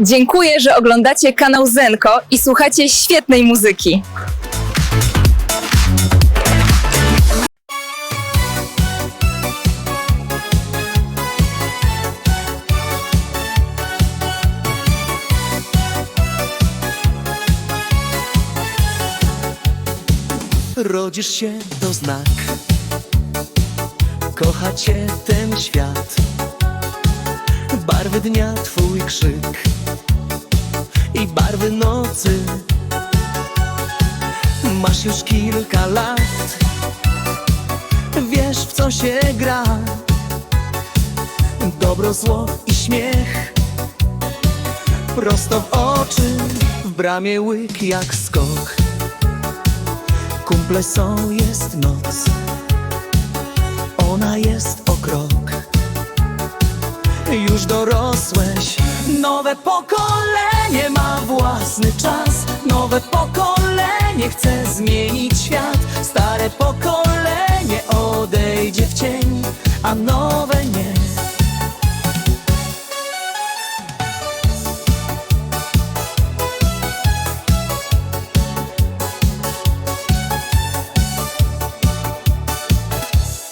Dziękuję, że oglądacie kanał Zenko i słuchacie świetnej muzyki. Rodzisz się to znak. Kocha cię ten świat Barwy dnia twój krzyk I barwy nocy. Masz już kilka lat Wiesz w co się gra. Dobro, zło i śmiech Prosto w oczy W bramie łyk jak skok. Kumple są, jest noc Ona jest o krok Już dorosłeś. Nowe pokolenie ma własny czas. Nowe pokolenie chce zmienić świat. Stare pokolenie odejdzie w cień A nowe nie.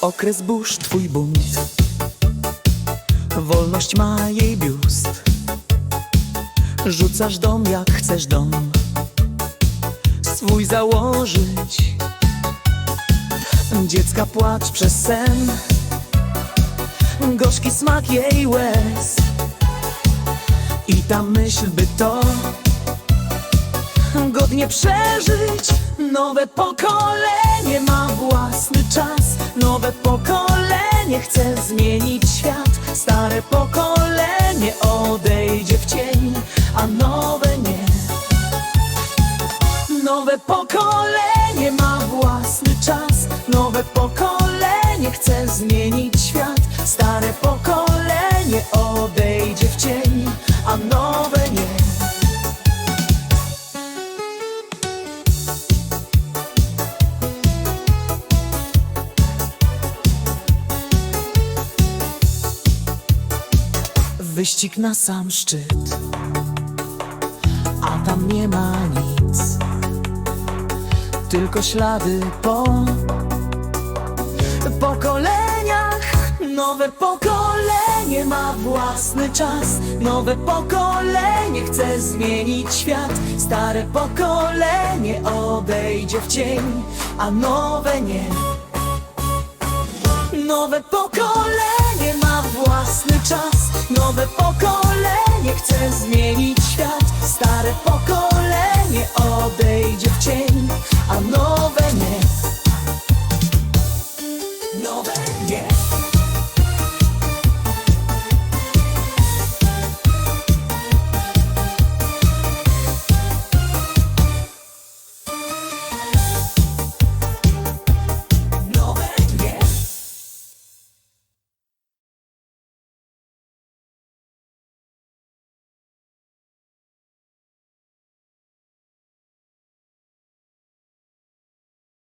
Okres burz, twój bunt Wolność ma jej biust. Rzucasz dom jak chcesz dom. Swój założyć. Dziecka płacz przez sen. Gorzki smak jej łez. I ta myśl by to godnie przeżyć. Nowe pokolenie ma własny czas. Nowe pokolenie chce zmienić Wyścig na sam szczyt. A tam nie ma nic Tylko ślady po pokoleniach Nowe pokolenie ma własny czas. Nowe pokolenie chce zmienić świat. Stare pokolenie odejdzie w cień A nowe nie. Nowe pokolenie czas. Nowe pokolenie chce zmienić świat. Stare pokolenie odejdzie w cień A nowe nie. Nowe.